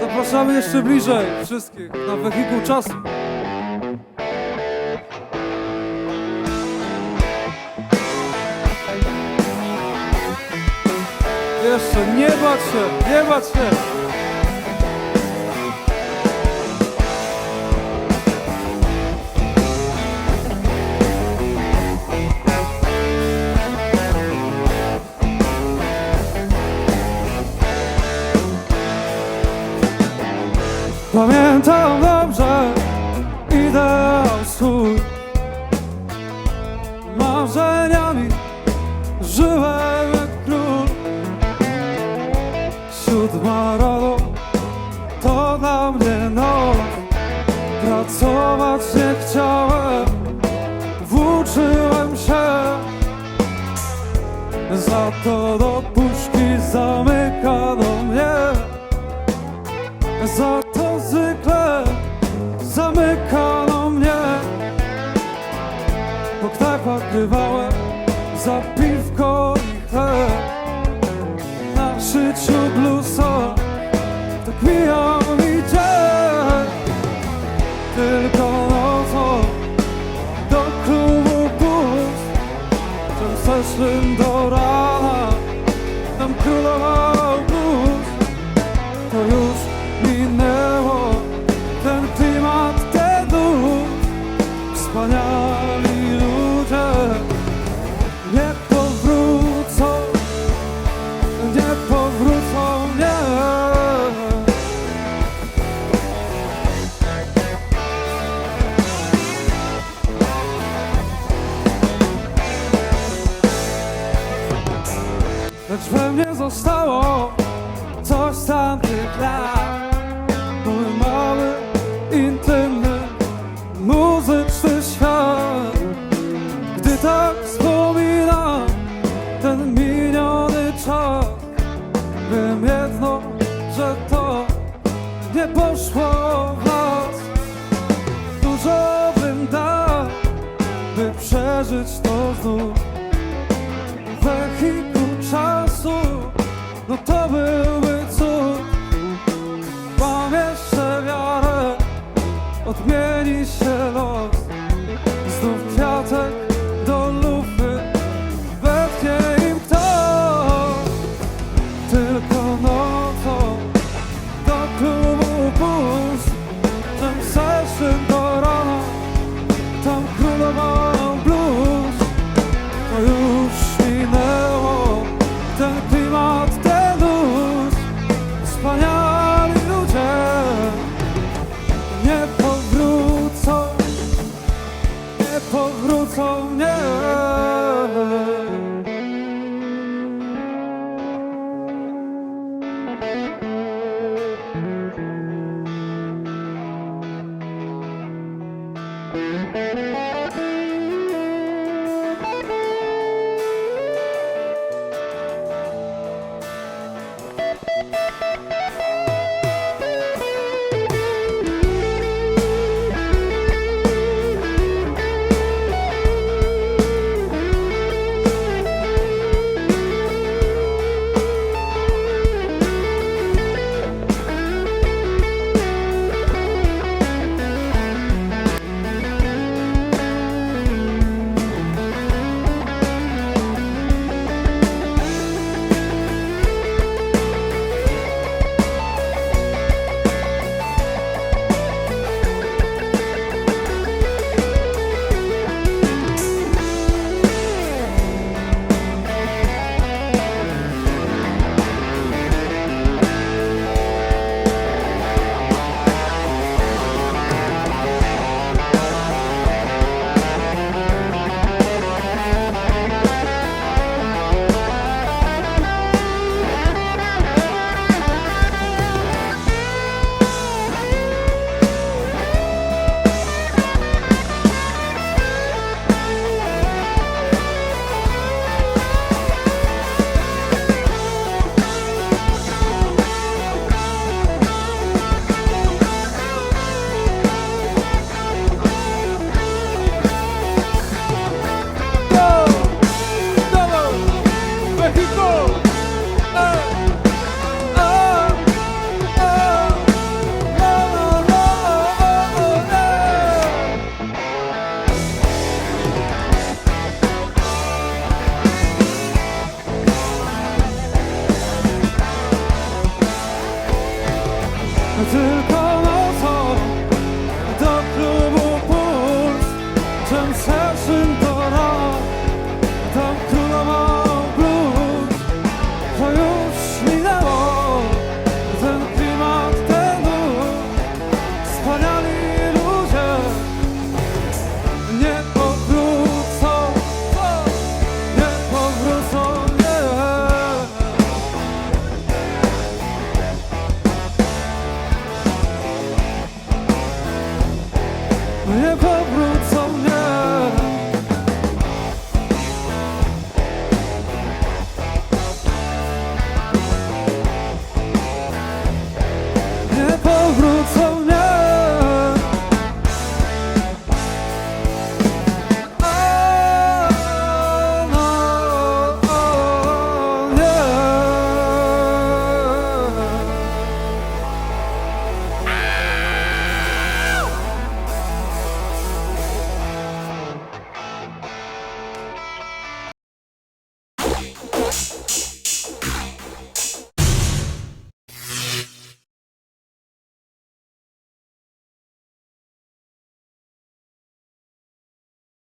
Zapraszamy jeszcze bliżej wszystkich na wehikuł czasu. Jeszcze nie bać się, nie bać się! Pamiętam dobrze ideał swój. Marzeniami żyłem jak król. Siódma rano to dla mnie noc. Pracować nie chciałem Włóczyłem się. Za to do puszki zamykano mnie. Za grywałem za piwko i chleb Na szyciu blusa. Tak mijał mi dzień Tylko nocą do klubu Czym zeszłym do rana zostało coś z tamtych lat Mój mały, intymny, muzyczny świat. Gdy tak wspominam ten miniony czas Wiem jedno, że to nie poszło w las. Dużo bym dał, by przeżyć to znów Odmieni się powrócą, nie.